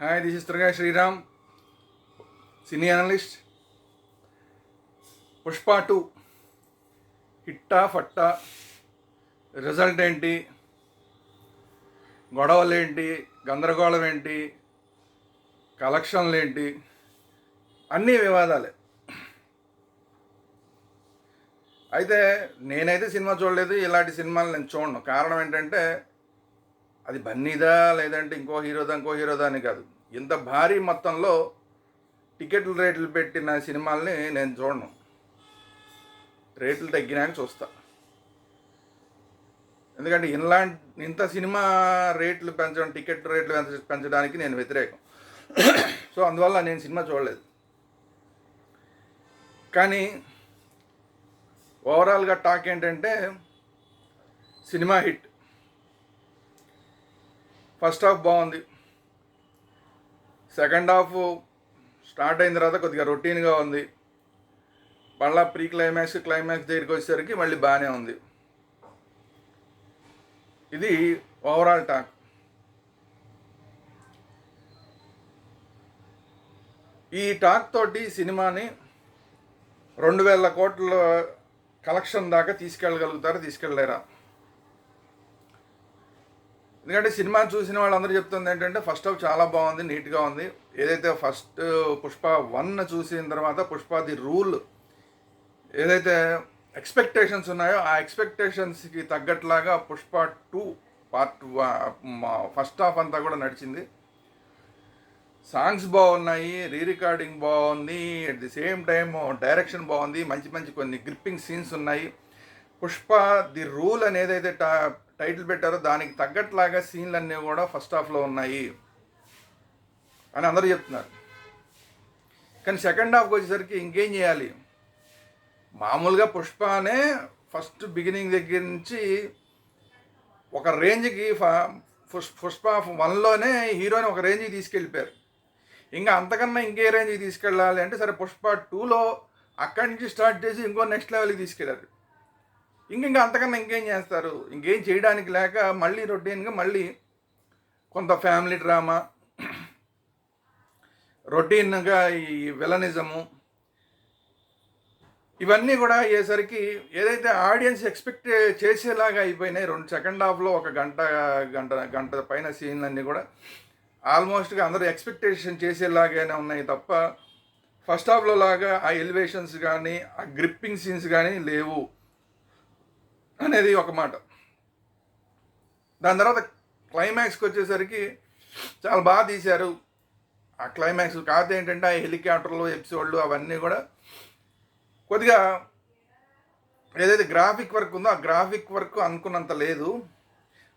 Hi this is Durga Sriram cine analyst Pushpa two హిట్టా ఫట్టా result ఏంటి? గొడవలు ఏంటి? గందరగోళం ఏంటి? కలెక్షన్లు ఏంటి? అన్నీ వివాదాలే. అయితే నేనైతే సినిమా చూడలేదు ఇలాంటి సినిమాలు నేను చూడను. కారణం ఏంటంటే అది బన్నీదా లేదంటే ఇంకో హీరోదా ఇంకో హీరోదా అని కాదు. ఇంత భారీ మొత్తంలో టికెట్లు రేట్లు పెట్టిన సినిమాల్ని నేను చూడను. రేట్లు తగ్గినాక చూస్తా. ఎందుకంటే ఇలాంటి ఇంత సినిమా రేట్లు పెంచడం టికెట్ రేట్లు పెంచడానికి నేను వ్యతిరేకం. సో అందువల్ల నేను సినిమా చూడలేదు. కానీ ఓవరాల్గా టాక్ ఏంటంటే సినిమా హిట్. ఫస్ట్ హాఫ్ బాగుంది. సెకండ్ హాఫ్ స్టార్ట్ అయిన తర్వాత కొద్దిగా రొటీన్గా ఉంది. మళ్ళీ ప్రీ క్లైమాక్స్ క్లైమాక్స్ దగ్గరికి వచ్చేసరికి మళ్ళీ బాగానే ఉంది. ఇది ఓవరాల్ టాక్. ఈ టాక్ తోటి సినిమాని రెండు వేల కోట్ల కలెక్షన్ దాకా తీసుకెళ్ళగలుగుతారా తీసుకెళ్ళలేరా? ఎందుకంటే సినిమా చూసిన వాళ్ళందరూ చెప్తుంది ఏంటంటే ఫస్ట్ హాఫ్ చాలా బాగుంది నీట్గా ఉంది. ఏదైతే ఫస్ట్ పుష్ప వన్ చూసిన తర్వాత పుష్ప ది రూల్ ఏదైతే ఎక్స్పెక్టేషన్స్ ఉన్నాయో ఆ ఎక్స్పెక్టేషన్స్కి తగ్గట్లాగా Pushpa two part first half అంతా కూడా నడిచింది. సాంగ్స్ బాగున్నాయి రీ రికార్డింగ్ బాగుంది at the same time direction బాగుంది మంచి మంచి కొన్ని గ్రిప్పింగ్ సీన్స్ ఉన్నాయి. పుష్ప ది రూల్ అనేది అయితే టా టైటిల్ పెట్టారో. దానికి తగ్గట్లాగా సీన్లు అన్నీ కూడా ఫస్ట్ హాఫ్లో ఉన్నాయి అని అందరూ చెప్తున్నారు. కానీ సెకండ్ హాఫ్కి వచ్చేసరికి ఇంకేం చేయాలి? మామూలుగా పుష్పనే ఫస్ట్ బిగినింగ్ దగ్గర నుంచి ఒక రేంజ్కి ఫ- పుష్- పుష్ప వన్లోనే హీరోని ఒక రేంజ్కి తీసుకెళ్ళిపోయారు. ఇంకా అంతకన్నా ఇంకే రేంజ్కి తీసుకెళ్ళాలి అంటే సరే పుష్ప టూలో అక్కడి నుంచి స్టార్ట్ చేసి ఇంకో నెక్స్ట్ లెవెల్కి తీసుకెళ్ళారు. ఇంక ఇంకా అంతకన్నా ఇంకేం చేస్తారు? ఇంకేం చేయడానికి లేక మళ్ళీ రొటీన్గా మళ్ళీ కొంత ఫ్యామిలీ డ్రామా రొటీన్గా ఈ విలనిజము ఇవన్నీ కూడా అయ్యేసరికి ఏదైతే ఆడియన్స్ ఎక్స్పెక్ట్ చేసేలాగా అయిపోయినాయి రెండు సెకండ్ హాఫ్లో ఒక గంట గంట గంట పైన సీన్లన్నీ కూడా ఆల్మోస్ట్గా అందరూ ఎక్స్పెక్టేషన్ చేసేలాగానే ఉన్నాయి తప్ప ఫస్ట్ హాఫ్లో లాగా ఆ ఎలివేషన్స్ కానీ ఆ గ్రిప్పింగ్ సీన్స్ కానీ లేవు. అనేది ఒక మాట. దాని తర్వాత క్లైమాక్స్కి వచ్చేసరికి చాలా బాగా తీశారు. ఆ క్లైమాక్స్ కాకపోతే ఏంటంటే ఆ హెలికాప్టర్లు ఎపిసోడ్లు అవన్నీ కూడా కొద్దిగా ఏదైతే గ్రాఫిక్ వర్క్ ఉందో ఆ గ్రాఫిక్ వర్క్ అనుకున్నంత లేదు.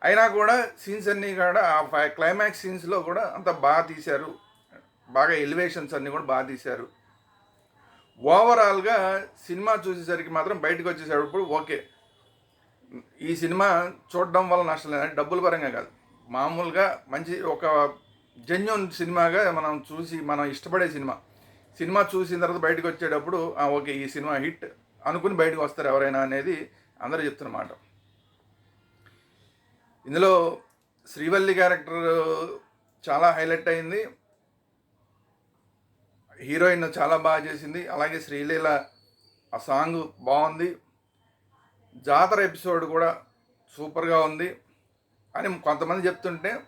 అయినా కూడా సీన్స్ అన్నీ కూడా ఆ క్లైమాక్స్ సీన్స్లో కూడా అంత బాగా తీశారు. బాగా ఎలివేషన్స్ అన్నీ కూడా బాగా తీశారు. ఓవరాల్గా సినిమా చూసేసరికి మాత్రం బయటకు వచ్చేసేటప్పుడు ఓకే. ఈ సినిమా చూడడం వల్ల నష్టం లేదు. డబ్బుల పరంగా కాదు. మామూలుగా మంచి ఒక జెన్యున్ సినిమాగా మనం చూసి మనం ఇష్టపడే సినిమా. సినిమా చూసిన తర్వాత బయటకు వచ్చేటప్పుడు "ఆ, ఓకే ఈ సినిమా హిట్ అనుకుని బయటకు వస్తారు ఎవరైనా అనేది అందరూ చెప్తున్నమాట ఇందులో శ్రీవల్లి క్యారెక్టర్ చాలా హైలైట్ అయింది. హీరోయిన్ చాలా బాగా చేసింది. అలాగే శ్రీలీల ఆ సాంగ్ బాగుంది. జాతర ఎపిసోడ్ కూడా సూపర్గా ఉంది అని కొంతమంది చెప్తుంటే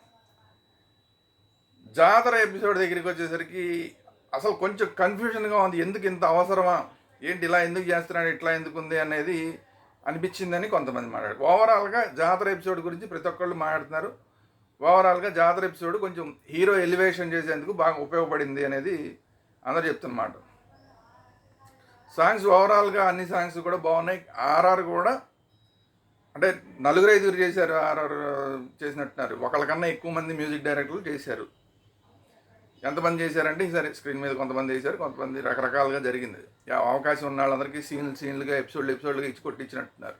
జాతర ఎపిసోడ్ దగ్గరికి వచ్చేసరికి అసలు కొంచెం కన్ఫ్యూజన్గా ఉంది. ఎందుకు ఇంత అవసరమా? ఏంటి ఇలా ఎందుకు చేస్తున్నాడు? ఇట్లా ఎందుకు ఉంది అనేది అనిపించిందని కొంతమంది మాట్లాడారు. ఓవరాల్గా జాతర ఎపిసోడ్ గురించి ప్రతి ఒక్కళ్ళు మాట్లాడుతున్నారు. ఓవరాల్గా జాతర ఎపిసోడ్ కొంచెం హీరో ఎలివేషన్ చేసేందుకు బాగా ఉపయోగపడింది అనేది అందరు చెప్తున్నమాట సాంగ్స్ ఓవరాల్గా అన్ని సాంగ్స్ కూడా బాగున్నాయి. ఆర్ఆర్ కూడా అంటే నలుగురు ఐదుగురు చేశారు ఆర్ఆర్ చేసినట్టున్నారు. ఒకళ్ళకన్నా ఎక్కువ మంది మ్యూజిక్ డైరెక్టర్లు చేశారు. ఎంతమంది చేశారంటే సరే స్క్రీన్ మీద కొంతమంది చేశారు కొంతమంది రకరకాలుగా జరిగింది. అవకాశం ఉన్న వాళ్ళందరికీ సీన్లు సీన్లుగా ఎపిసోడ్లు ఎపిసోడ్లుగా ఇచ్చి కొట్టించినట్టున్నారు.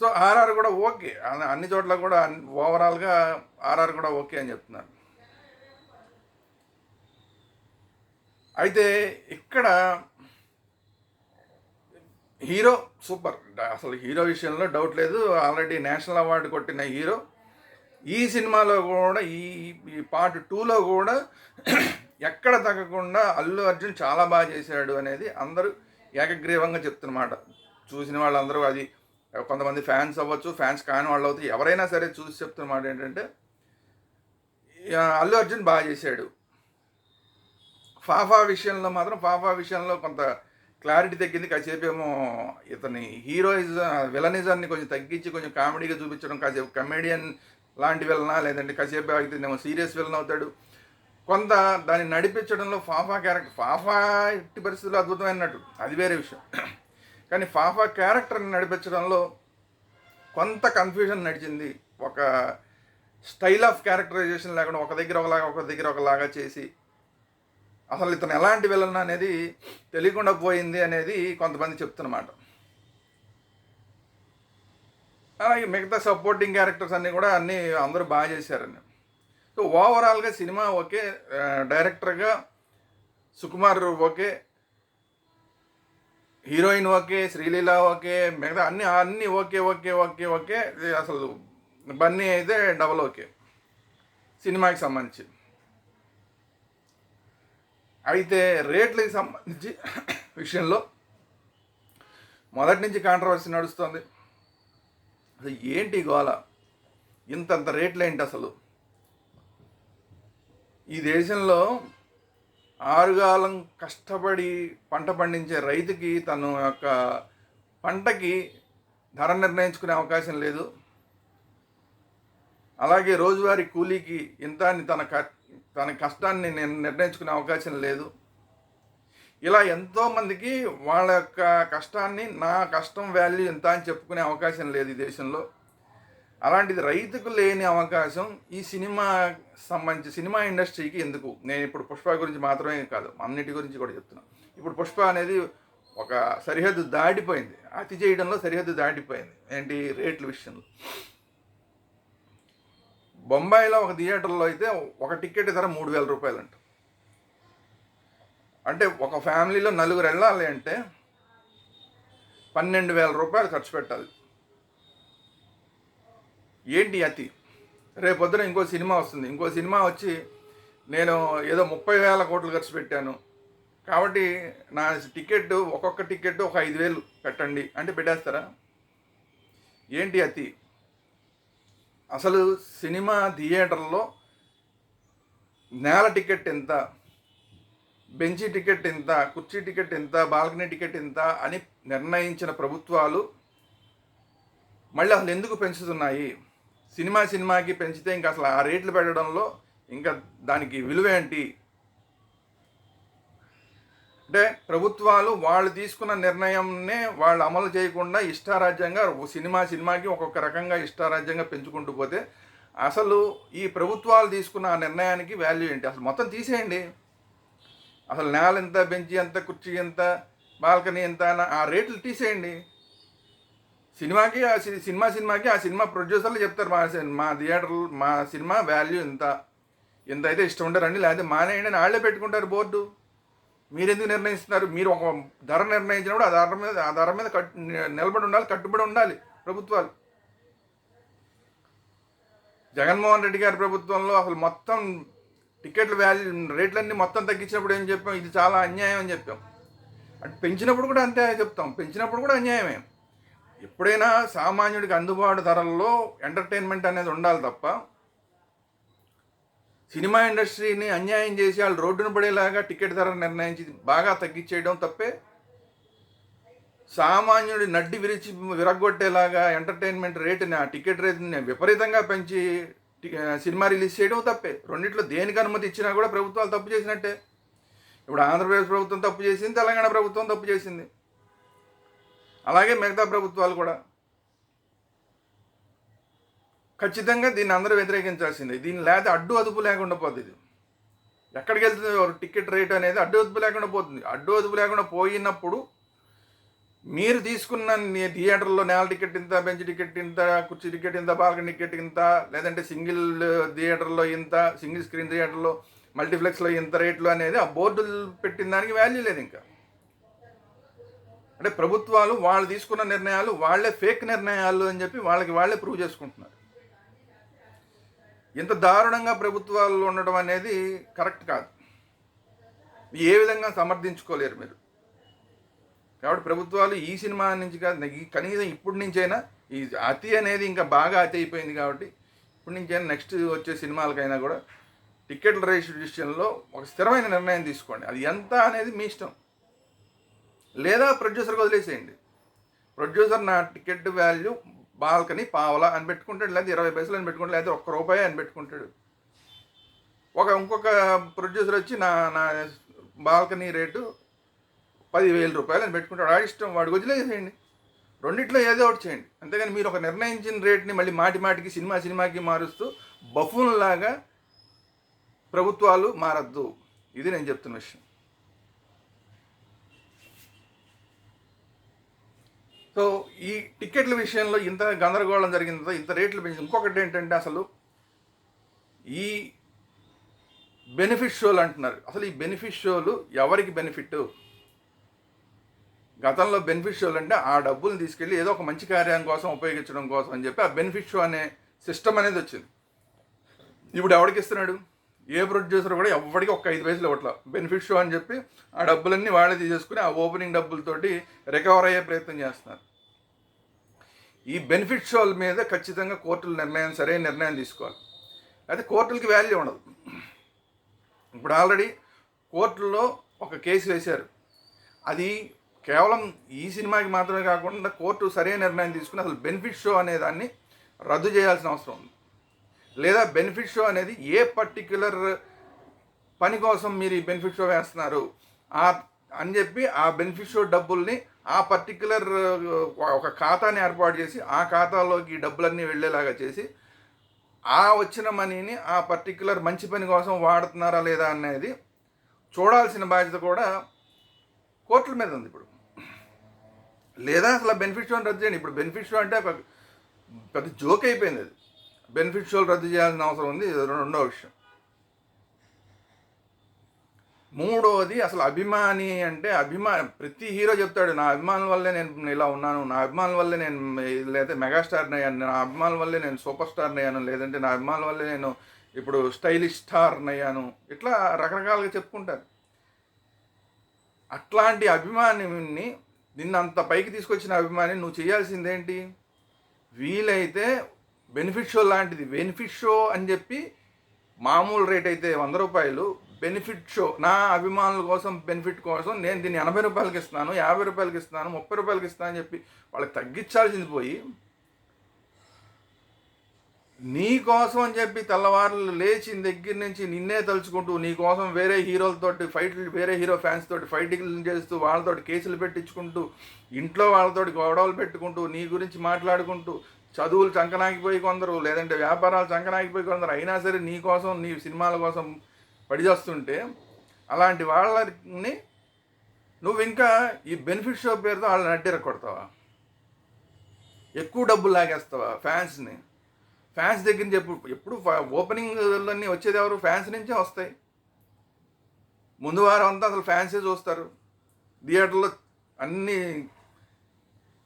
సో ఆర్ఆర్ కూడా ఓకే. అన్ని- చోట్ల కూడా ఓవరాల్గా ఆర్ఆర్ కూడా ఓకే అని చెప్తున్నారు. అయితే ఇక్కడ హీరో సూపర్. అసలు హీరో విషయంలో డౌట్ లేదు. ఆల్రెడీ నేషనల్ అవార్డు కొట్టిన హీరో. ఈ సినిమాలో కూడా ఈ ఈ పార్ట్ టూలో కూడా ఎక్కడ తగ్గకుండా అల్లు అర్జున్ చాలా బాగా చేశాడు అనేది అందరూ ఏకగ్రీవంగా చెప్తున్నమాట. చూసిన వాళ్ళందరూ అది కొంతమంది ఫ్యాన్స్ అవ్వచ్చు ఫ్యాన్స్ కాని వాళ్ళు అవుతారు ఎవరైనా సరే చూసి చెప్తున్నమాట ఏంటంటే అల్లు అర్జున్ బాగా చేశాడు. ఫాఫా విషయంలో మాత్రం ఫాఫా విషయంలో కొంత క్లారిటీ తగ్గింది. కాసేపు ఏమో ఇతని హీరోయిజం విలనిజాన్ని కొంచెం తగ్గించి కొంచెం కామెడీగా చూపించడం కాసేపు కమెడియన్ లాంటి విలనా లేదంటే కాసేపు అయితే సీరియస్ విలన్ అవుతాడు. కొంత దాన్ని నడిపించడంలో ఫాఫా క్యారెక్టర్ ఫాఫా ఎట్టి పరిస్థితుల్లో అద్భుతమైనట్టు అది వేరే విషయం. కానీ ఫాఫా క్యారెక్టర్ని నడిపించడంలో కొంత కన్ఫ్యూజన్ నడిచింది. ఒక స్టైల్ ఆఫ్ క్యారెక్టరైజేషన్ లేకుండా ఒక దగ్గర ఒకలాగా ఒక దగ్గర ఒకలాగా చేసి అసలు ఇతను ఎలాంటి విలన్ అనేది తెలియకుండా పోయింది అనేది కొంతమంది చెప్తున్నమాట. అలాగే మిగతా సపోర్టింగ్ క్యారెక్టర్స్ అన్నీ కూడా అన్నీ అందరూ బాగా చేశారని. సో ఓవరాల్గా సినిమా ఓకే డైరెక్టర్గా Sukumar okay heroine okay Sreeleela okay మిగతా అన్ని అన్నీ ఓకే ఓకే ఓకే ఓకే అసలు బన్నీ అయితే డబల్ ఓకే. సినిమాకి సంబంధించి. అయితే రేట్లకి సంబంధించి విషయంలో మొదటి నుంచి కాంట్రవర్సీ నడుస్తుంది. అసలు ఏంటి గోల? ఇంతంత రేట్లు ఏంటి అసలు? ఈ దేశంలో ఆరుగాలం కష్టపడి పంట పండించే రైతుకి తన యొక్క పంటకి ధర నిర్ణయించుకునే అవకాశం లేదు. అలాగే రోజువారీ కూలీకి ఇంత తన క- తన కష్టాన్ని నేను నిర్ణయించుకునే అవకాశం లేదు. ఇలా ఎంతోమందికి వాళ్ళ యొక్క కష్టాన్ని నా కష్టం వాల్యూ ఎంత అని చెప్పుకునే అవకాశం లేదు ఈ దేశంలో. అలాంటిది రైతుకు లేని అవకాశం ఈ సినిమా సంబంధించి సినిమా ఇండస్ట్రీకి ఎందుకు? నేను ఇప్పుడు పుష్ప గురించి మాత్రమే కాదు అన్నిటి గురించి కూడా చెప్తున్నాను ఇప్పుడు పుష్ప అనేది ఒక సరిహద్దు దాటిపోయింది. అతి చేయడంలో సరిహద్దు దాటిపోయింది. ఏంటి? రేట్ల విషయంలో. బొంబాయిలో ఒక థియేటర్లో అయితే ఒక టికెట్ ధర మూడు వేల రూపాయలు అంట అంటే ఒక ఫ్యామిలీలో నలుగురు వెళ్ళాలి అంటే పన్నెండు వేల రూపాయలు ఖర్చు పెట్టాలి. ఏంటి అతి? రేపొద్దున ఇంకో సినిమా వస్తుంది. ఇంకో సినిమా వచ్చి నేను ఏదో ముప్పై వేల కోట్లు ఖర్చు పెట్టాను. కాబట్టి నా టికెట్ ఒక్కొక్క టికెట్ ఒక ఐదు వేలు పెట్టండి అంటే పెట్టేస్తారా? ఏంటి అతి? అసలు సినిమా థియేటర్లో నేల టికెట్ ఎంత? బెంచి టికెట్ ఎంత? కుర్చీ టికెట్ ఎంత? బాల్కనీ టికెట్ ఎంత? అని నిర్ణయించిన ప్రభుత్వాలు మళ్ళీ అసలు ఎందుకు పెంచుతున్నాయి? సినిమా సినిమాకి పెంచితే ఇంకా అసలు ఆ రేట్లు పెట్టడంలో ఇంకా దానికి విలువ ఏంటి? అంటే ప్రభుత్వాలు వాళ్ళు తీసుకున్న నిర్ణయంనే వాళ్ళు అమలు చేయకుండా ఇష్టారాజ్యంగా సినిమా సినిమాకి ఒక్కొక్క రకంగా ఇష్టారాజ్యంగా పెంచుకుంటూ పోతే అసలు ఈ ప్రభుత్వాలు తీసుకున్న ఆ నిర్ణయానికి వాల్యూ ఏంటి? అసలు మొత్తం తీసేయండి. అసలు నేల ఎంత బెంచి ఎంత కుర్చీ ఎంత బాల్కనీ ఎంత అని ఆ రేట్లు తీసేయండి. సినిమాకి ఆ సినిమా సినిమాకి ఆ సినిమా ప్రొడ్యూసర్లు చెప్తారు మా మా థియేటర్లు మా సినిమా వాల్యూ ఇంత ఎంత అయితే ఇష్టం ఉండరండి లేకపోతే మానేయండి అని వాళ్ళే పెట్టుకుంటారు బోర్డు. మీరు ఎందుకు నిర్ణయిస్తున్నారు? మీరు ఒక ధర నిర్ణయించినప్పుడు ఆ ధర మీద ఆ ధర మీద కట్ నిలబడి ఉండాలి కట్టుబడి ఉండాలి ప్రభుత్వాలు. జగన్మోహన్ రెడ్డి గారి ప్రభుత్వంలో అసలు మొత్తం టికెట్ల వాల్యూ రేట్లన్నీ మొత్తం తగ్గించినప్పుడు ఏం చెప్పాం? ఇది చాలా అన్యాయం అని చెప్పాం. అంటే పెంచినప్పుడు కూడా అంతే చెప్తాం. పెంచినప్పుడు కూడా అన్యాయమే. ఎప్పుడైనా సామాన్యుడికి అందుబాటు ధరల్లో ఎంటర్టైన్మెంట్ అనేది ఉండాలి తప్ప సినిమా ఇండస్ట్రీని అన్యాయం చేసి వాళ్ళు రోడ్డున పడేలాగా టికెట్ ధర నిర్ణయించి బాగా తగ్గించేయడం తప్పే. సామాన్యుడి నడ్డి విరిచి విరగొట్టేలాగా ఎంటర్టైన్మెంట్ రేటుని ఆ టికెట్ రేటుని విపరీతంగా పెంచి సినిమా రిలీజ్ చేయడం తప్పే. రెండిట్లో దేనికి అనుమతి ఇచ్చినా కూడా ప్రభుత్వాలు తప్పు చేసినట్టే. ఇప్పుడు ఆంధ్రప్రదేశ్ ప్రభుత్వం తప్పు చేసింది తెలంగాణ ప్రభుత్వం తప్పు చేసింది. అలాగే మిగతా ప్రభుత్వాలు కూడా. ఖచ్చితంగా దీన్ని అందరూ వ్యతిరేకించాల్సిందే. దీన్ని లేదా అడ్డు అదుపు లేకుండా పోతుంది ఇది. ఎక్కడికి వెళ్తుంది టికెట్ రేట్ అనేది అడ్డు అదుపు లేకుండా పోతుంది. అడ్డు అదుపు లేకుండా పోయినప్పుడు మీరు తీసుకున్న థియేటర్లో నేల టికెట్ ఇంత బెంచ్ టికెట్ ఇంత కుర్చీ టికెట్ ఇంత బాల్కన్ టికెట్ ఇంత లేదంటే సింగిల్ థియేటర్లో ఇంత సింగిల్ స్క్రీన్ థియేటర్లో మల్టీప్లెక్స్లో ఇంత రేట్లు అనేది ఆ బోర్డులు పెట్టిన దానికి వాల్యూ లేదు ఇంకా. అంటే ప్రభుత్వాలు వాళ్ళు తీసుకున్న నిర్ణయాలు వాళ్ళే ఫేక్ నిర్ణయాలు అని చెప్పి వాళ్ళకి వాళ్ళే ప్రూవ్ చేసుకుంటున్నారు. ఇంత దారుణంగా ప్రభుత్వాలు ఉండడం అనేది కరెక్ట్ కాదు. ఏ విధంగా సమర్థించుకోలేరు మీరు. కాబట్టి ప్రభుత్వాలు ఈ సినిమా నుంచి కాదు కనీసం ఇప్పటి నుంచైనా ఈ అతి అనేది ఇంకా బాగా అతి అయిపోయింది కాబట్టి ఇప్పటి నుంచైనా నెక్స్ట్ వచ్చే సినిమాలకైనా కూడా టికెట్ల రిజిస్ట్రేషన్లో విషయంలో ఒక స్థిరమైన నిర్ణయం తీసుకోండి. అది ఎంత అనేది మీ ఇష్టం. లేదా ప్రొడ్యూసర్కి వదిలేసేయండి. ప్రొడ్యూసర్ నా టికెట్ వాల్యూ బాల్కనీ పావలా అని పెట్టుకుంటాడు లేదా ఇరవై పైసలు అని పెట్టుకుంటాడు లేదా ఒక్క రూపాయి అని పెట్టుకుంటాడు. ఒక ఇంకొక ప్రొడ్యూసర్ వచ్చి నా నా బాల్కనీ రేటు పదివేల రూపాయలు అని పెట్టుకుంటాడు. ఆ ఇష్టం వాడికి వదిలేసేయండి రెండిట్లో ఏదో ఒకటి చేయండి. అంతేగాని మీరు ఒక నిర్ణయించిన రేట్ని మళ్ళీ మాటి మాటికి సినిమా సినిమాకి మారుస్తూ బఫూన్లాగా ప్రభుత్వాలు మారద్దు. ఇది నేను చెప్తున్న విషయం సో ఈ టికెట్ల విషయంలో ఇంత గందరగోళం జరిగిందో ఇంత రేట్లు పెంచి ఇంకొకటి ఏంటంటే అసలు ఈ బెనిఫిట్ షోలు అంటున్నారు. అసలు ఈ బెనిఫిట్ షోలు ఎవరికి బెనిఫిట్? గతంలో బెనిఫిట్ షోలు అంటే ఆ డబ్బులు తీసుకెళ్ళి ఏదో ఒక మంచి కార్యం కోసం ఉపయోగించడం కోసం అని చెప్పి ఆ బెనిఫిట్ షో అనే సిస్టమ్ అనేది వచ్చింది. ఇప్పుడు ఎవరికి ఇస్తున్నాడు? ఏ ప్రొడ్యూసర్ కూడా ఎవరికి ఒక ఐదు పైసలు ఇవ్వట్లా. బెనిఫిట్ షో అని చెప్పి ఆ డబ్బులన్నీ వాళ్ళే తీసేసుకుని ఆ ఓపెనింగ్ డబ్బులతోటి రికవర్ అయ్యే ప్రయత్నం చేస్తున్నారు. ఈ బెనిఫిట్ షోల మీద ఖచ్చితంగా కోర్టుల నిర్ణయం సరైన నిర్ణయం తీసుకోవాలి. అయితే కోర్టులకి వాల్యూ ఉండదు. ఇప్పుడు ఆల్రెడీ కోర్టుల్లో ఒక కేసు వేశారు. అది కేవలం ఈ సినిమాకి మాత్రమే కాకుండా కోర్టు సరైన నిర్ణయం తీసుకుని అసలు బెనిఫిట్ షో అనే దాన్ని రద్దు చేయాల్సిన అవసరం ఉంది. లేదా బెనిఫిట్ షో అనేది ఏ పర్టిక్యులర్ పని కోసం మీరు ఈ బెనిఫిట్ షో వేస్తున్నారు? అని చెప్పి ఆ బెనిఫిట్ షో డబ్బుల్ని ఆ పర్టిక్యులర్ ఒక ఖాతాని ఏర్పాటు చేసి ఆ ఖాతాలోకి డబ్బులన్నీ వెళ్ళేలాగా చేసి ఆ వచ్చిన మనీని ఆ పర్టిక్యులర్ మంచి పని కోసం వాడుతున్నారా లేదా అనేది చూడాల్సిన బాధ్యత కూడా కోర్టుల మీద ఉంది ఇప్పుడు. లేదా అసలు బెనిఫిట్ రద్దు చేయండి. ఇప్పుడు బెనిఫిట్ షో అంటే పెద్ద జోక్ అయిపోయింది అది. బెనిఫిట్ షోలు రద్దు చేయాల్సిన అవసరం ఉంది. రెండో విషయం. మూడోది అసలు అభిమాని అంటే అభిమా ప్రతి హీరో చెప్తాడు నా అభిమానుల వల్లే నేను ఇలా ఉన్నాను నా అభిమానుల వల్లే నేను లేదా మెగాస్టార్ని అయ్యాను నా అభిమానుల వల్లే నేను సూపర్ స్టార్ని అయ్యాను లేదంటే నా అభిమానుల వల్లే నేను ఇప్పుడు స్టైలిష్ స్టార్ని అయ్యాను. ఇట్లా రకరకాలుగా చెప్పుకుంటారు. అట్లాంటి అభిమానిని నిన్నంత పైకి తీసుకొచ్చిన అభిమాని నువ్వు చేయాల్సిందేంటి? వీలైతే బెనిఫిట్ షో లాంటిది. బెనిఫిట్ షో అని చెప్పి మామూలు రేట్ అయితే వంద రూపాయలు బెనిఫిట్ షో నా అభిమానుల కోసం బెనిఫిట్ కోసం నేను దీన్ని ఎనభై రూపాయలకి ఇస్తున్నాను యాభై రూపాయలకి ఇస్తున్నాను ముప్పై రూపాయలకి ఇస్తాను అని చెప్పి వాళ్ళకి తగ్గించాల్సింది పోయి నీ కోసం అని చెప్పి తెల్లవారులు లేచి దగ్గర నుంచి నిన్నే తలుచుకుంటూ నీ కోసం వేరే హీరోలతోటి ఫైట్లు వేరే హీరో ఫ్యాన్స్ తోటి ఫైటింగ్లు చేస్తూ వాళ్ళతోటి కేసులు పెట్టించుకుంటూ ఇంట్లో వాళ్ళతోటి గొడవలు పెట్టుకుంటూ నీ గురించి మాట్లాడుకుంటూ చదువులు చంకనాగిపోయి కొందరు లేదంటే వ్యాపారాలు చంకనాగిపోయి కొందరు అయినా సరే నీ కోసం నీ సినిమాల కోసం పడిచేస్తుంటే అలాంటి వాళ్ళని నువ్వు ఇంకా ఈ బెనిఫిట్ షో పేరుతో వాళ్ళని అడ్డెర కొడతావా ఎక్కువ డబ్బులు లాగేస్తావా ఫ్యాన్స్ని? ఫ్యాన్స్ దగ్గర నుంచి ఎప్పుడు ఎప్పుడు ఓపెనింగ్లన్నీ వచ్చేది ఎవరు? ఫ్యాన్స్ నుంచే వస్తాయి. ముందు వారం అంతా అసలు ఫ్యాన్సే చూస్తారు. థియేటర్లో అన్ని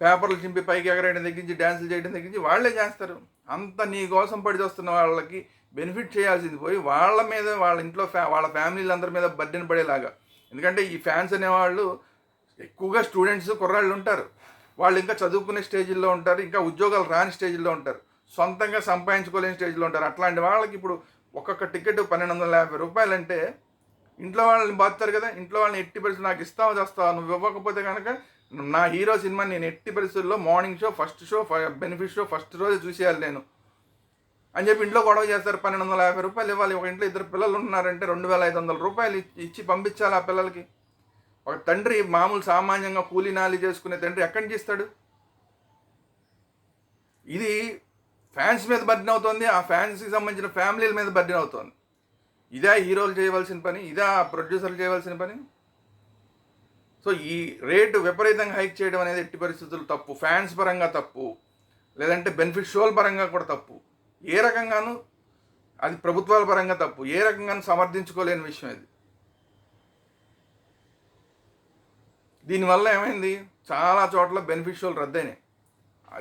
పేపర్లు చింపి పైకి ఎగరేయడం దగ్గర నుంచి డ్యాన్సులు చేయడం దగ్గర నుంచి వాళ్ళే చేస్తారు. అంత నీ కోసం పడి చేస్తున్న వాళ్ళకి బెనిఫిట్ చేయాల్సింది పోయి వాళ్ళ మీద వాళ్ళ ఇంట్లో ఫ్యా వాళ్ళ ఫ్యామిలీలందరి మీద బర్డెన్ పడేలాగా. ఎందుకంటే ఈ ఫ్యాన్స్ అనేవాళ్ళు ఎక్కువగా స్టూడెంట్స్ కుర్రాళ్ళు ఉంటారు. వాళ్ళు ఇంకా చదువుకునే స్టేజ్లో ఉంటారు ఇంకా ఉద్యోగాలు రాని స్టేజ్లో ఉంటారు. సొంతంగా సంపాదించుకోలేని స్టేజ్లో ఉంటారు. అట్లాంటి వాళ్ళకి ఇప్పుడు ఒక్కొక్క టికెట్ పన్నెండు వందల యాభై రూపాయలు అంటే ఇంట్లో వాళ్ళని బాగుతారు కదా ఇంట్లో వాళ్ళని ఎట్టి పరిస్థితి నాకు ఇస్తావు చేస్తావు నువ్వు ఇవ్వకపోతే కనుక నా హీరో సినిమా నేను ఎట్టి పరిస్థితుల్లో morning show first show benefit show first రోజు చూసేయాలి నేను. అని చెప్పి ఇంట్లో గొడవ చేస్తారు పన్నెండు వందల యాభై రూపాయలు ఇవ్వాలి. ఒక ఇంట్లో ఇద్దరు పిల్లలు ఉన్నారంటే రెండు వేల ఐదు వందల రూపాయలు ఇచ్చి పంపించాలి ఆ పిల్లలకి. ఒక తండ్రి మామూలు సామాన్యంగా కూలి నాలి చేసుకునే తండ్రి ఎక్కడి నుంచి ఇస్తాడు? ఇది ఫ్యాన్స్ మీద బర్డెన్ అవుతుంది. ఆ ఫ్యాన్స్కి సంబంధించిన ఫ్యామిలీల మీద బర్డెన్ అవుతుంది. ఇదే హీరోలు చేయవలసిన పని ఇదే ప్రొడ్యూసర్లు చేయవలసిన పని. సో ఈ రేటు విపరీతంగా హైక్ చేయడం అనేది ఎట్టి పరిస్థితులు తప్పు. ఫ్యాన్స్ పరంగా తప్పు. లేదంటే బెనిఫిట్ పరంగా కూడా తప్పు. ఏ రకంగానూ అది ప్రభుత్వాల పరంగా తప్పు. ఏ రకంగానూ సమర్థించుకోలేని విషయం ఇది. దీనివల్ల ఏమైంది? చాలా చోట్ల బెనిఫిషియల్ రద్దయినాయి.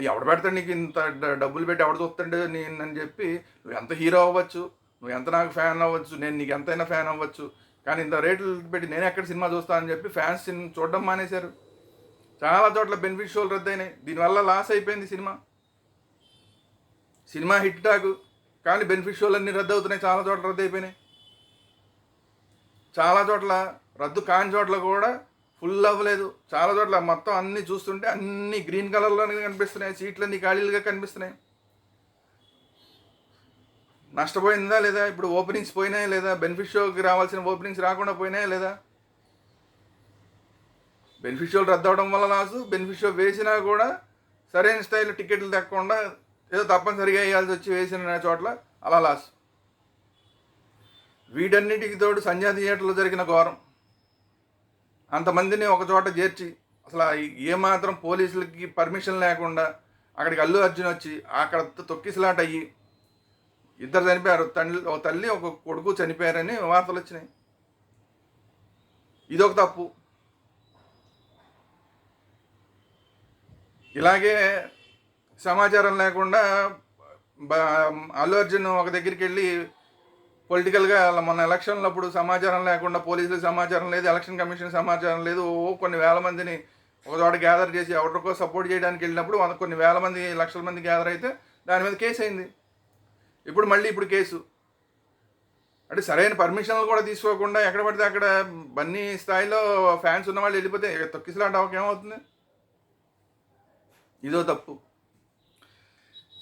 ఎవడు పెడతాడు నీకు ఇంత డ- డబ్బులు పెట్టి ఎవడ చూస్తాడు నేను అని చెప్పి నువ్వు ఎంత హీరో అవ్వచ్చు? నువ్వు ఎంత నాకు ఫ్యాన్ అవ్వచ్చు? నేను నీకు ఎంతైనా ఫ్యాన్ అవ్వచ్చు? కానీ ఇంత రేట్లు పెట్టి నేను ఎక్కడ సినిమా చూస్తానని చెప్పి ఫ్యాన్స్ సినిమా చూడడం మానేశారు. చాలా చోట్ల బెనిఫిట్ షోలు రద్దయినాయి. దీనివల్ల లాస్ అయిపోయింది సినిమా. Cinema hit talk. కానీ బెనిఫిట్ షోలు అన్నీ రద్దు అవుతున్నాయి చాలా చోట్ల రద్దు అయిపోయినాయి చాలా చోట్ల రద్దు కాని చోట్ల కూడా ఫుల్ అవ్వలేదు. చాలా చోట్ల మొత్తం అన్ని చూస్తుంటే అన్ని గ్రీన్ కలర్లోనే కనిపిస్తున్నాయి. సీట్లన్నీ ఖాళీలుగా కనిపిస్తున్నాయి. నష్టపోయిందా లేదా? ఇప్పుడు ఓపెనింగ్స్ పోయినాయా లేదా? బెనిఫిషియోకి రావాల్సిన ఓపెనింగ్స్ రాకుండా పోయినాయా లేదా? బెనిఫిట్ రద్దు అవడం వల్ల లాసు. బెనిఫిషియో వేసినా కూడా సరైన స్థాయిలో టికెట్లు తగ్గకుండా ఏదో తప్పనిసరిగా వేయాల్సి వచ్చి వేసిన చోట్ల అలా లాస్. వీటన్నిటికి తోడు సంధ్యా థియేటర్లో జరిగిన ఘోరం. అంతమందిని ఒక చోట చేర్చి అసలు ఏమాత్రం పోలీసులకి పర్మిషన్ లేకుండా అక్కడికి అల్లు అర్జున్ వచ్చి అక్కడ తొక్కిసలాట అయ్యి ఇద్దరు చనిపోయారు. తల్లి ఒక తల్లి ఒక కొడుకు చనిపోయారని వార్తలు వచ్చినాయి. ఇదొక తప్పు. ఇలాగే సమాచారం లేకుండా అల్లు అర్జున్ ఒక దగ్గరికి వెళ్ళి పొలిటికల్గా మన ఎలక్షన్లు అప్పుడు సమాచారం లేకుండా పోలీసులకు సమాచారం లేదు ఎలక్షన్ కమిషన్ సమాచారం లేదు. ఓ కొన్ని వేల మందిని ఒక చోట గ్యాదర్ చేసి ఎవరికో సపోర్ట్ చేయడానికి వెళ్ళినప్పుడు కొన్ని వేల మంది లక్షల మంది గ్యాదర్ అయితే దాని మీద కేసు అయింది ఇప్పుడు మళ్ళీ ఇప్పుడు కేసు. అంటే సరైన పర్మిషన్లు కూడా తీసుకోకుండా ఎక్కడ పడితే అక్కడ బన్నీ స్థాయిలో ఫ్యాన్స్ ఉన్న వాళ్ళు వెళ్ళిపోతే తొక్కిసలాంటి అవకాశం ఏమవుతుంది? ఇదో తప్పు.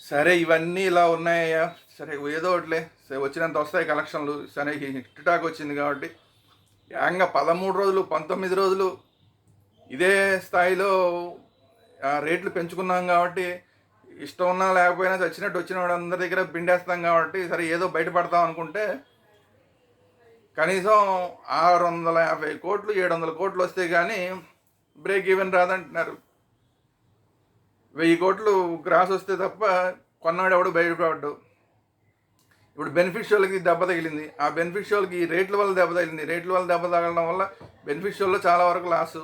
సరే ఇవన్నీ ఇలా ఉన్నాయా సరే ఏదో ఒకటిలే. సరే వచ్చినంత వస్తాయి కలెక్షన్లు. సరే టిటాక్ వచ్చింది కాబట్టి. ఏకంగా పదమూడు రోజులు పంతొమ్మిది రోజులు ఇదే స్థాయిలో రేట్లు పెంచుకున్నాం కాబట్టి ఇష్టం ఉన్నా లేకపోయినా చచ్చినట్టు వచ్చిన వాడు అందరి దగ్గర పిండేస్తాం కాబట్టి సరే ఏదో బయటపడతాం అనుకుంటే కనీసం ఆరు వందల యాభై కోట్లు ఏడు వందల కోట్లు వస్తే కానీ బ్రేక్ ఈవెన్ రాదంటున్నారు. వెయ్యి కోట్లు గ్రాస్ వస్తే తప్ప కొన్నాడు ఎవడు బయటపడ్డు. ఇప్పుడు బెనిఫిషియల్కి దెబ్బ తగిలింది. ఆ బెనిఫిషియల్కి ఈ రేట్ల వల్ల దెబ్బ తగిలింది. రేట్ల వల్ల దెబ్బ తగలడం వల్ల బెనిఫిషియల్లో చాలా వరకు లాసు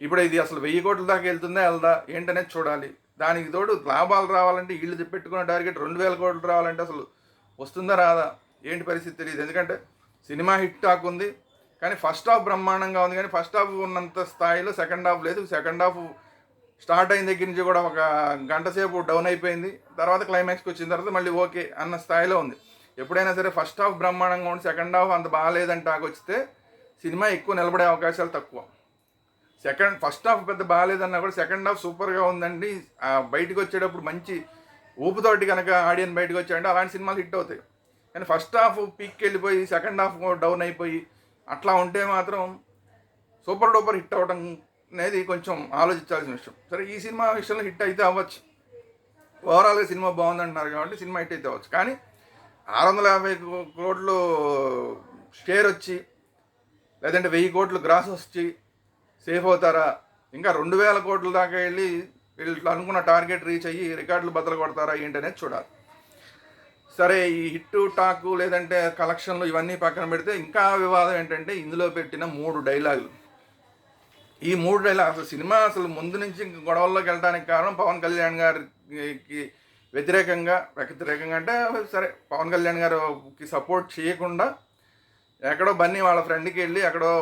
ఇప్పుడు ఇది అసలు వెయ్యి కోట్ల దాకా వెళ్తుందా వెళ్దా ఏంటనేది చూడాలి. దానికి తోడు లాభాలు రావాలంటే వీళ్ళు పెట్టుకున్న టార్గెట్ రెండు వేల కోట్లు రావాలంటే అసలు వస్తుందా రాదా? ఏంటి పరిస్థితి తెలియదు. ఎందుకంటే సినిమా హిట్ టాక్ ఉంది కానీ ఫస్ట్ హాఫ్ బ్రహ్మాండంగా ఉంది. కానీ ఫస్ట్ హాఫ్ ఉన్నంత స్థాయిలో సెకండ్ హాఫ్ లేదు. సెకండ్ హాఫ్ స్టార్ట్ అయిన దగ్గర నుంచి కూడా ఒక గంట సేపు డౌన్ అయిపోయింది. తర్వాత క్లైమాక్స్కి వచ్చిన తర్వాత మళ్ళీ ఓకే అన్న స్థాయిలో ఉంది. ఎప్పుడైనా సరే ఫస్ట్ హాఫ్ బ్రహ్మాండంగా ఉండి సెకండ్ హాఫ్ అంత బాగాలేదంటే ఆకొచ్చితే సినిమా ఎక్కువ నిలబడే అవకాశాలు తక్కువ. సెకండ్ ఫస్ట్ హాఫ్ పెద్ద బాగాలేదన్నా కూడా సెకండ్ హాఫ్ సూపర్గా ఉందండి. బయటకు వచ్చేటప్పుడు మంచి ఊపుతోటి కనుక ఆడియన్ బయటకు వచ్చాడంటే అలాంటి సినిమాలు హిట్ అవుతాయి. కానీ ఫస్ట్ హాఫ్ పీక్కి వెళ్ళిపోయి సెకండ్ హాఫ్ డౌన్ అయిపోయి అట్లా ఉంటే మాత్రం సూపర్ డూపర్ హిట్ అవ్వడం అనేది కొంచెం ఆలోచించాల్సిన విషయం. సరే ఈ సినిమా విషయంలో హిట్ అయితే అవ్వచ్చు. ఓవరాల్గా సినిమా బాగుందంటున్నారు కాబట్టి సినిమా హిట్ అయితే అవ్వచ్చు. కానీ ఆరు వందల యాభై కోట్లు షేర్ వచ్చి లేదంటే వెయ్యి కోట్లు గ్రాస్ వచ్చి సేఫ్ అవుతారా? ఇంకా రెండు వేల కోట్ల దాకా వెళ్ళి వీళ్ళు అనుకున్న టార్గెట్ రీచ్ అయ్యి రికార్డులు బద్దలు కొడతారా ఏంటనేది చూడాలి. సరే ఈ హిట్ టాకు లేదంటే కలెక్షన్లు ఇవన్నీ పక్కన పెడితే ఇంకా వివాదం ఏంటంటే ఇందులో పెట్టిన మూడు డైలాగులు. ఈ మూడు డైలాగ్ అసలు సినిమా అసలు ముందు నుంచి గొడవల్లోకి వెళ్ళడానికి కారణం పవన్ కళ్యాణ్ గారికి వ్యతిరేకంగా వ్యతిరేకంగా అంటే సరే పవన్ కళ్యాణ్ గారికి సపోర్ట్ చేయకుండా ఎక్కడో బన్నీ వాళ్ళ ఫ్రెండ్కి వెళ్ళి ఎక్కడో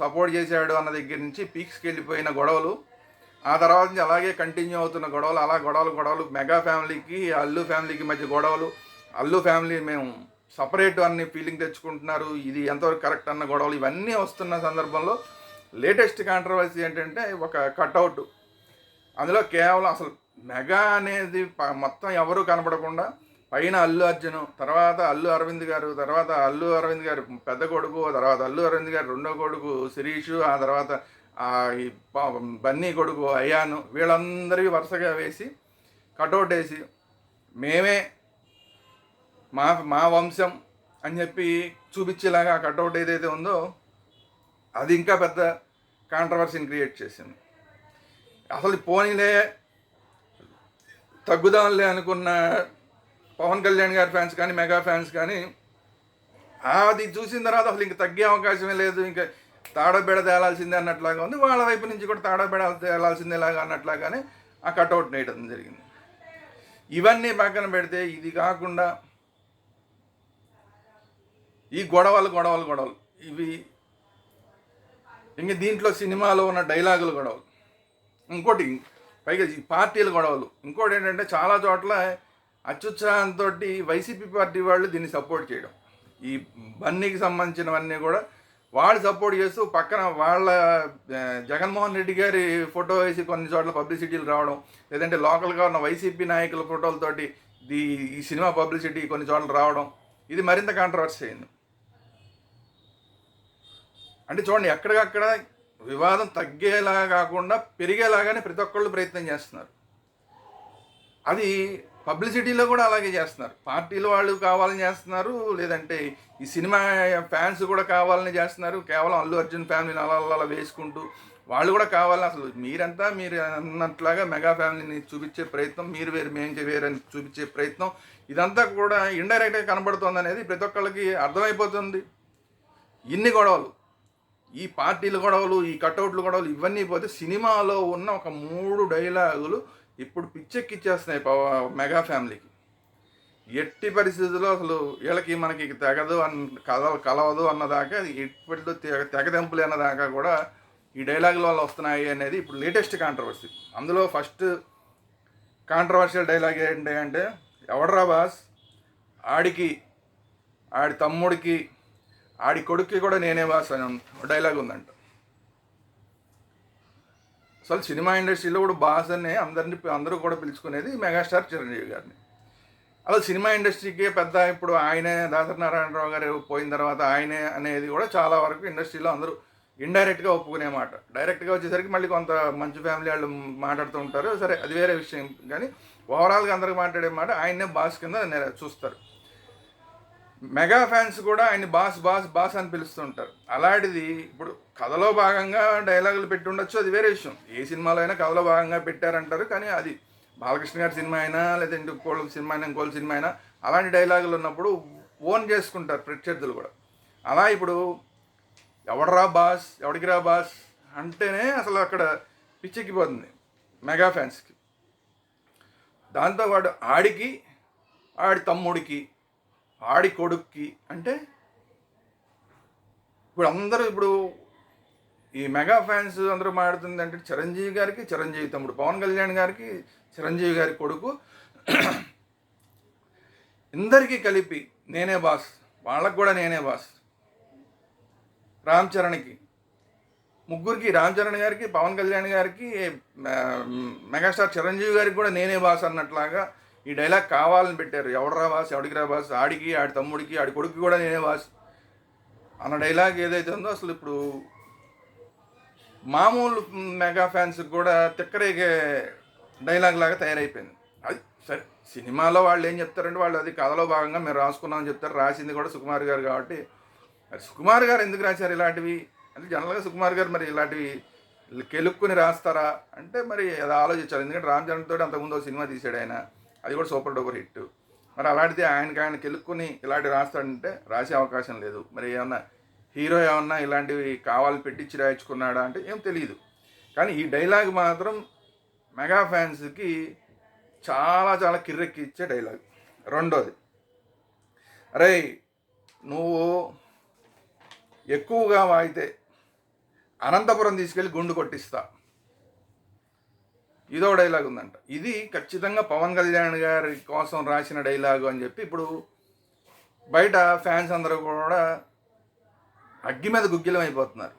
సపోర్ట్ చేశాడు అన్న దగ్గర నుంచి పీక్స్కి వెళ్ళిపోయిన గొడవలు. ఆ తర్వాత నుంచి అలాగే కంటిన్యూ అవుతున్న గొడవలు అలా గొడవలు గొడవలు మెగా ఫ్యామిలీకి అల్లు ఫ్యామిలీకి మధ్య గొడవలు. అల్లు ఫ్యామిలీ మేము సపరేట్ అన్ని ఫీలింగ్ తెచ్చుకుంటున్నారు. ఇది ఎంతవరకు కరెక్ట్ అన్న గొడవలు ఇవన్నీ వస్తున్న సందర్భంలో లేటెస్ట్ కాంట్రవర్సీ ఏంటంటే ఒక కట్అవుట్ అందులో కేవలం అసలు మెగా అనేది మొత్తం ఎవరు కనపడకుండా పైన అల్లు అర్జున్ తర్వాత అల్లు అరవింద్ గారు తర్వాత అల్లు అరవింద్ గారు పెద్ద కొడుకు తర్వాత అల్లు అరవింద్ గారు రెండో కొడుకు శిరీష్ ఆ తర్వాత ఆ ఈ బన్నీ కొడుకు అయాను వీళ్ళందరివి వరుసగా వేసి కటౌట్ వేసి మేమే మా మా వంశం అని చెప్పి చూపించేలాగా ఆ కటౌట్ ఏదైతే ఉందో అది ఇంకా పెద్ద కాంట్రవర్సీని క్రియేట్ చేసింది. అసలు పోనీలే తగ్గుదాంలే అనుకున్న పవన్ కళ్యాణ్ గారి ఫ్యాన్స్ కానీ మెగా ఫ్యాన్స్ కానీ అది చూసిన తర్వాత అసలు ఇంక తగ్గే అవకాశమే లేదు. ఇంకా తాడబెడ తేలాల్సిందే అన్నట్లాగా ఉంది. వాళ్ళ వైపు నుంచి కూడా తాడబెడ తేలాల్సిందేలాగా అన్నట్లాగానే ఆ కటౌట్ నేయడం జరిగింది. ఇవన్నీ పక్కన పెడితే ఇది కాకుండా ఈ గొడవలు గొడవలు గొడవలు. ఇవి ఇంక దీంట్లో సినిమాలో ఉన్న డైలాగులు గొడవలు. ఇంకోటి పైగా ఈ పార్టీల గొడవలు. ఇంకోటి ఏంటంటే చాలా చోట్ల అత్యుత్సాహంతో వైసీపీ పార్టీ వాళ్ళు దీన్ని సపోర్ట్ చేయడం. ఈ బన్నీకి సంబంధించినవన్నీ కూడా వాళ్ళు సపోర్ట్ చేస్తూ పక్కన వాళ్ళ జగన్మోహన్ రెడ్డి గారి ఫోటో వేసి కొన్ని చోట్ల పబ్లిసిటీలు రావడం లేదంటే లోకల్గా ఉన్న వైసీపీ నాయకుల ఫోటోలతోటి ఈ ఈ సినిమా పబ్లిసిటీ కొన్ని చోట్ల రావడం ఇది మరింత కాంట్రవర్సీ అయింది. అంటే చూడండి ఎక్కడికక్కడ వివాదం తగ్గేలా కాకుండా పెరిగేలాగానే ప్రతి ఒక్కళ్ళు ప్రయత్నం చేస్తున్నారు. అది పబ్లిసిటీలో కూడా అలాగే చేస్తున్నారు. పార్టీలు వాళ్ళు కావాలని చేస్తున్నారు లేదంటే ఈ సినిమా ఫ్యాన్స్ కూడా కావాలని చేస్తున్నారు. కేవలం అల్లు అర్జున్ ఫ్యామిలీని అలా అలా వేసుకుంటూ వాళ్ళు కూడా కావాలని అసలు మీరంతా మీరు అన్నట్లాగా మెగా ఫ్యామిలీని చూపించే ప్రయత్నం మీరు వేరు మేము వేరు చూపించే ప్రయత్నం ఇదంతా కూడా ఇండైరెక్ట్గా కనబడుతుంది అనేది ప్రతి ఒక్కళ్ళకి అర్థమైపోతుంది. ఇన్ని గొడవలు ఈ పార్టీల గొడవలు ఈ కటౌట్లు గొడవలు ఇవన్నీ పోతే సినిమాలో ఉన్న ఒక మూడు డైలాగులు ఇప్పుడు పిచ్చెక్కిచ్చేస్తున్నాయి పవ- మెగా ఫ్యామిలీకి. ఎట్టి పరిస్థితుల్లో అసలు వీళ్ళకి మనకి తెగదు అన్న కల కలవదు అన్నదాకా ఇప్పటిలో తెగ తెగదెంపులు అన్నదాకా కూడా ఈ డైలాగుల వల్ల వస్తున్నాయి అనేది ఇప్పుడు లేటెస్ట్ కాంట్రవర్సీ. అందులో ఫస్ట్ కాంట్రవర్షియల్ డైలాగ్ ఏంటి అంటే ఎవడరా బాస్? ఆడికి ఆడి తమ్ముడికి ఆడి కొడుక్కి కూడా నేనే బాస్ అని డైలాగ్ ఉందంట. అసలు సినిమా ఇండస్ట్రీలో కూడా బాస్ అనే అందరిని అందరూ కూడా పిలుచుకునేది మెగాస్టార్ చిరంజీవి గారిని. అసలు సినిమా ఇండస్ట్రీకి పెద్ద ఇప్పుడు ఆయనే దాసరి నారాయణరావు గారు పోయిన తర్వాత ఆయనే అనేది కూడా చాలా వరకు ఇండస్ట్రీలో అందరూ ఇండైరెక్ట్గా ఒప్పుకునే మాట. డైరెక్ట్గా వచ్చేసరికి మళ్ళీ కొంత మంచి ఫ్యామిలీ వాళ్ళు మాట్లాడుతూ ఉంటారు. సరే అది వేరే విషయం. కానీ ఓవరాల్గా అందరికి మాట్లాడే మాట ఆయన్నే బాస్ కింద నే- చూస్తారు. మెగా ఫ్యాన్స్ కూడా ఆయన బాస్ బాస్ బాస్ అని పిలుస్తుంటారు. అలాంటిది ఇప్పుడు కథలో భాగంగా డైలాగులు పెట్టి ఉండొచ్చు అది వేరే విషయం. ఏ సినిమాలో అయినా కథలో భాగంగా పెట్టారంటారు కానీ అది బాలకృష్ణ గారి సినిమా అయినా లేదంటే ఇంకోళ్ళ సినిమా అయినా ఇంకోళ్ళ సినిమా అయినా అలాంటి డైలాగులు ఉన్నప్పుడు ఓన్ చేసుకుంటారు ప్రత్యర్థులు కూడా. అలా ఇప్పుడు ఎవడరా బాస్ ఎవడికి రా బాస్ అంటేనే అసలు అక్కడ పిచ్చెక్కిపోతుంది మెగా ఫ్యాన్స్కి. దాంతో వాడు ఆడికి ఆడి తమ్ముడికి ఆడి కొడుక్కి అంటే ఇప్పుడు అందరూ ఇప్పుడు ఈ మెగా ఫ్యాన్స్ అందరూ మాట్లాడుతుంది అంటే చిరంజీవి గారికి చిరంజీవి తమ్ముడు పవన్ కళ్యాణ్ గారికి చిరంజీవి గారి కొడుకు. ఇందరికీ కలిపి నేనే బాస్. వాళ్ళకు కూడా నేనే బాస్. రామ్ చరణ్కి. ముగ్గురికి రామ్ చరణ్ గారికి పవన్ కళ్యాణ్ గారికి మెగాస్టార్ చిరంజీవి గారికి కూడా నేనే బాస్ అన్నట్లాగా ఈ డైలాగ్ కావాలని పెట్టారు. ఎవడరా బాస్ ఎవడికి రా బాస్? ఆడికి ఆడి తమ్ముడికి ఆడి కొడుకు కూడా నేనే బాస్. అన్న డైలాగ్ ఏదైతే ఉందో అసలు ఇప్పుడు మామూలు మెగా ఫ్యాన్స్ కూడా తిక్కరేగే డైలాగ్ లాగా తయారైపోయింది. అది సరే సినిమాలో వాళ్ళు ఏం చెప్తారంటే వాళ్ళు అది కథలో భాగంగా మేము రాసుకున్నామని చెప్తారు. రాసింది కూడా సుకుమార్ గారు కాబట్టి మరి సుకుమార్ గారు ఎందుకు రాశారు ఇలాంటివి? అంటే జనరల్గా సుకుమార్ గారు మరి ఇలాంటివి కెలుక్కుని రాస్తారా? అంటే మరి అది ఆలోచించాలి. ఎందుకంటే రామ్ చరణ్ తోటి అంతకుముందు ఒక సినిమా తీశాడు ఆయన. అది కూడా సూపర్ డూపర్ హిట్. మరి అలాంటిది ఆయనకి ఆయన కెలుక్కుని ఇలాంటి రాస్తాడంటే రాసే అవకాశం లేదు. మరి ఏమన్నా హీరో ఏమన్నా ఇలాంటివి కావాలి పెట్టించి రాయించుకున్నాడా అంటే ఏం తెలియదు కానీ ఈ డైలాగ్ మాత్రం మెగా ఫ్యాన్స్కి చాలా చాలా కిర్రెక్కి ఇచ్చే డైలాగ్. రెండోది అరే నువ్వు ఎక్కువగా వాయితే అనంతపురం తీసుకెళ్ళి గుండు కొట్టిస్తా. ఇదో డైలాగ్ ఉందంట. ఇది ఖచ్చితంగా పవన్ కళ్యాణ్ గారి కోసం రాసిన డైలాగు అని చెప్పి ఇప్పుడు బయట ఫ్యాన్స్ అందరూ కూడా అగ్గి మీద గుగ్గిలం అయిపోతున్నారు.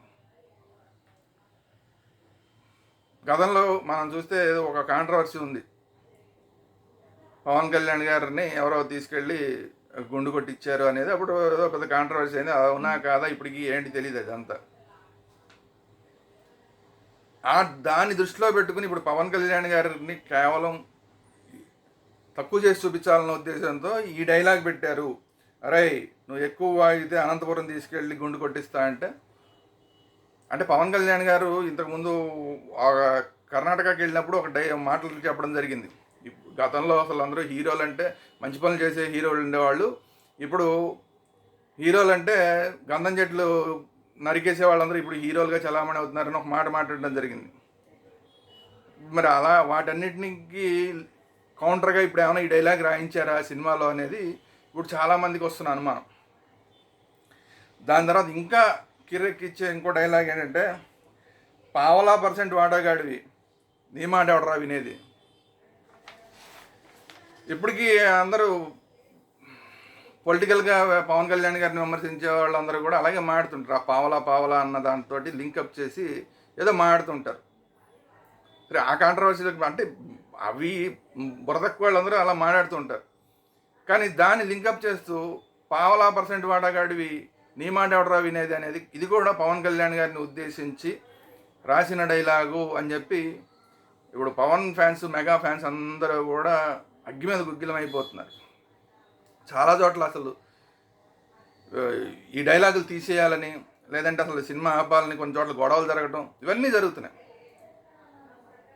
గతంలో మనం చూస్తే ఏదో ఒక కాంట్రవర్సీ ఉంది. పవన్ కళ్యాణ్ గారిని ఎవరో తీసుకెళ్ళి గుండు కొట్టించారు అనేది అప్పుడు ఏదో పెద్ద కాంట్రవర్సీ అయింది. అవునా కాదా? ఇప్పటికి ఏంటి తెలియదు అదంతా. ఆ దాన్ని దృష్టిలో పెట్టుకుని ఇప్పుడు పవన్ కళ్యాణ్ గారిని కేవలం తక్కువ చేసి చూపించాలన్న ఉద్దేశంతో ఈ డైలాగ్ పెట్టారు. అరే నువ్వు ఎక్కువ వాయితే అనంతపురం తీసుకెళ్ళి గుండు కొట్టిస్తా అంటే? అంటే పవన్ కళ్యాణ్ గారు ఇంతకుముందు కర్ణాటకకి వెళ్ళినప్పుడు ఒక డై మాటలు చెప్పడం జరిగింది. గతంలో అసలు అందరూ హీరోలు అంటే మంచి పనులు చేసే హీరోలు ఉండేవాళ్ళు. ఇప్పుడు హీరోలు అంటే గంధం చెట్లు నరికేసే వాళ్ళందరూ ఇప్పుడు హీరోలుగా చలామణి అవుతున్నారని ఒక మాట మాట్లాడడం జరిగింది. మరి అలా వాటన్నిటికీ కౌంటర్గా ఇప్పుడు ఏమైనా ఈ డైలాగ్ రాయించారా సినిమాలో అనేది? ఇప్పుడు చాలామందికి వస్తున్న అనుమానం. దాని తర్వాత ఇంకా కిరెక్కిచ్చే ఇంకో డైలాగ్ ఏంటంటే పావలా పర్సెంట్ వాడగాడివి నీ మాట ఎవడరా వినేది? ఇప్పటికీ అందరూ పొలిటికల్గా పవన్ కళ్యాణ్ గారిని విమర్శించే వాళ్ళందరూ కూడా అలాగే మాడుతుంటారు ఆ పావలా పావలా అన్న దాంతో లింకప్ చేసి ఏదో మాడుతుంటారు సరే ఆ కాంట్రవర్సీలకు అంటే అవి బురదక్కు వాళ్ళందరూ అలా మాట్లాడుతుంటారు. కానీ దాన్ని లింకప్ చేస్తూ పావలా పర్సెంట్ వాడగాడివి నీ మాట ఎవడరా వినేది అనేది ఇది కూడా పవన్ కళ్యాణ్ గారిని ఉద్దేశించి రాసిన డైలాగు అని చెప్పి ఇప్పుడు పవన్ ఫ్యాన్స్ మెగా ఫ్యాన్స్ అందరూ కూడా అగ్గి మీద గుగ్గిలం అయిపోతున్నారు చాలా చోట్ల అసలు ఈ డైలాగులు తీసేయాలని లేదంటే అసలు సినిమా ఆపాలని కొన్ని చోట్ల గొడవలు జరగడం ఇవన్నీ జరుగుతున్నాయి.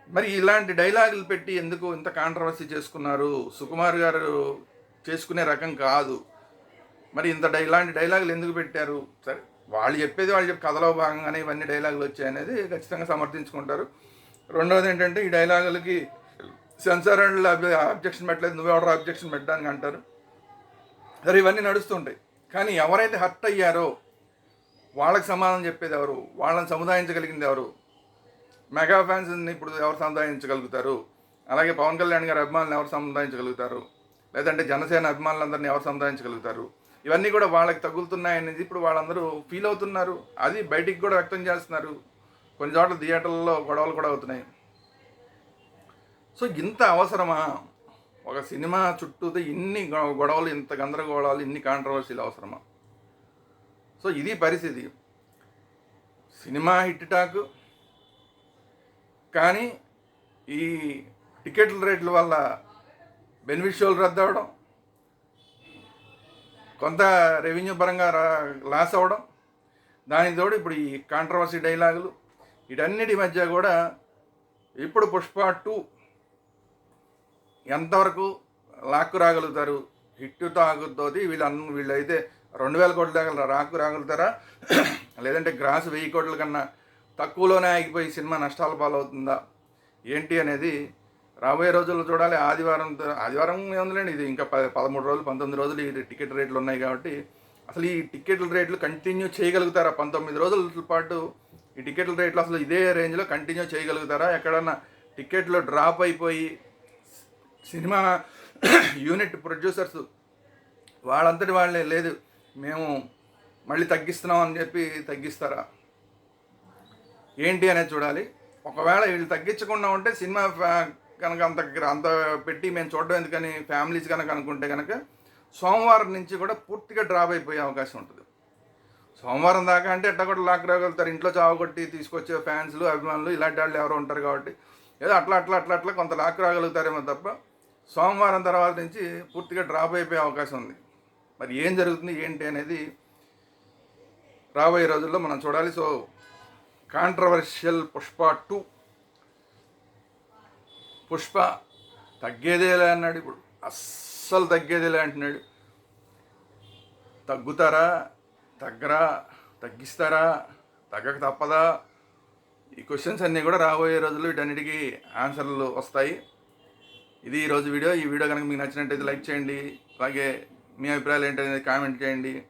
మరి ఇలాంటి డైలాగులు పెట్టి ఎందుకు ఇంత కాంట్రవర్సీ చేసుకున్నారు? సుకుమార్ గారు చేసుకునే రకం కాదు. మరి ఇంత డై ఇలాంటి డైలాగులు ఎందుకు పెట్టారు? సరే వాళ్ళు చెప్పేది వాళ్ళు చెప్పి కథలో భాగంగానే ఇవన్నీ డైలాగులు వచ్చాయనేది ఖచ్చితంగా సమర్థించుకుంటారు. రెండవది ఏంటంటే ఈ డైలాగులకి సెన్సార్ అండ్ అబ్జెక్షన్ పెట్టలేదు నువ్వెవడో అబ్జెక్షన్ పెట్టడానికి అంటారు. సరే ఇవన్నీ నడుస్తుంటాయి. కానీ ఎవరైతే హర్ట్ అయ్యారో వాళ్ళకి సమాధానం చెప్పేది ఎవరు? వాళ్ళని సముదాయించగలిగింది ఎవరు? మెగా ఫ్యాన్స్ని ఇప్పుడు ఎవరు సముదాయించగలుగుతారు? అలాగే పవన్ కళ్యాణ్ గారి అభిమానులు ఎవరు సముదాయించగలుగుతారు? లేదంటే జనసేన అభిమానులందరినీ ఎవరు సముదాయించగలుగుతారు ఇవన్నీ కూడా వాళ్ళకి తగులుతున్నాయనేది ఇప్పుడు వాళ్ళందరూ ఫీల్ అవుతున్నారు. అది బయటికి కూడా వ్యక్తం చేస్తున్నారు. కొన్ని చోట్ల థియేటర్లలో గొడవలు కూడా అవుతున్నాయి. సో ఇంత అవసరమా? ఒక సినిమా చుట్టూతో ఇన్ని గొ- గొడవలు ఇంత గందరగోళాలు ఇన్ని కాంట్రవర్సీలు అవసరమా? సో ఇది పరిస్థితి. సినిమా హిట్ టాక్ కానీ ఈ టికెట్ల రేట్ల వల్ల బెనిఫిషియల్ రద్దు అవ్వడం కొంత రెవెన్యూ పరంగా రా- లాస్ అవ్వడం దానికి తోడు ఇప్పుడు ఈ కాంట్రవర్సీ డైలాగులు వీటన్నిటి మధ్య కూడా ఇప్పుడు పుష్ప టూ ఎంతవరకు లాక్కు రాగలుగుతారు? హిట్టు తాగుతోటి వీళ్ళు అన్న వీళ్ళైతే రెండు వేల కోట్ల దాకా రాకు రాగలుగుతారా? లేదంటే గ్రాస్ వెయ్యి కోట్ల కన్నా తక్కువలోనే ఆగిపోయి సినిమా నష్టాల పాలవుతుందా? ఏంటి అనేది రాబోయే రోజుల్లో చూడాలి. ఆదివారం ఆదివారం ఏముందిలేండి. ఇది ఇంకా ప పదమూడు రోజులు పంతొమ్మిది రోజులు ఈ టికెట్ రేట్లు ఉన్నాయి కాబట్టి అసలు ఈ టికెట్ల రేట్లు కంటిన్యూ చేయగలుగుతారా? పంతొమ్మిది రోజుల పాటు ఈ టికెట్ల రేట్లు అసలు ఇదే రేంజ్లో కంటిన్యూ చేయగలుగుతారా? ఎక్కడన్నా టికెట్లు డ్రాప్ అయిపోయి సినిమా యూనిట్ ప్రొడ్యూసర్స్ వాళ్ళంతటి వాళ్ళే లేదు. మేము మళ్ళీ తగ్గిస్తున్నాం అని చెప్పి తగ్గిస్తారా? ఏంటి అనేది చూడాలి. ఒకవేళ వీళ్ళు తగ్గించకుండా ఉంటే సినిమా ఫ్యా- కనుక అంత అంత పెట్టి మేము చూడడం ఎందుకని ఫ్యామిలీస్ కనుక అనుకుంటే కనుక సోమవారం నుంచి కూడా పూర్తిగా డ్రాప్ అయిపోయే అవకాశం ఉంటుంది. సోమవారం దాకా అంటే ఎట్లా కూడా లాక్ రాగలుగుతారు. ఇంట్లో చావగొట్టి తీసుకొచ్చే ఫ్యాన్స్లు అభిమానులు ఇలాంటి వాళ్ళు ఎవరు ఉంటారు కాబట్టి. ఏదో అట్లా అట్లా అట్లా అట్లా కొంత లాక్ రాగలుగుతారేమో తప్ప సోమవారం తర్వాత నుంచి పూర్తిగా డ్రాప్ అయిపోయే అవకాశం ఉంది. మరి ఏం జరుగుతుంది ఏంటి అనేది రాబోయే రోజుల్లో మనం చూడాలి. So controversial Pushpa two Pushpa తగ్గేదేలే అన్నాడు ఇప్పుడు. అస్సలు తగ్గేదేలే అంటున్నాడు. తగ్గుతారా? తగ్గరా? తగ్గిస్తారా? తగ్గక తప్పదా? ఈ క్వశ్చన్స్ అన్నీ కూడా రాబోయే రోజుల్లో వీటన్నిటికీ ఆన్సర్లు వస్తాయి. ఇది ఈరోజు వీడియో. ఈ వీడియో కనుక మీకు నచ్చినట్టయితే లైక్ చేయండి. అలాగే మీ అభిప్రాయాలు ఏంటనేది కామెంట్ చేయండి.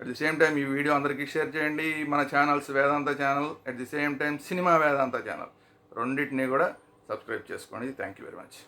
అట్ ది సేమ్ టైం ఈ వీడియో అందరికీ షేర్ చేయండి. మన channels Vedanta channel at the same time cinema Vedanta channel రెండింటినీ కూడా సబ్స్క్రైబ్ చేసుకోండి థ్యాంక్ యూ వెరీ మచ్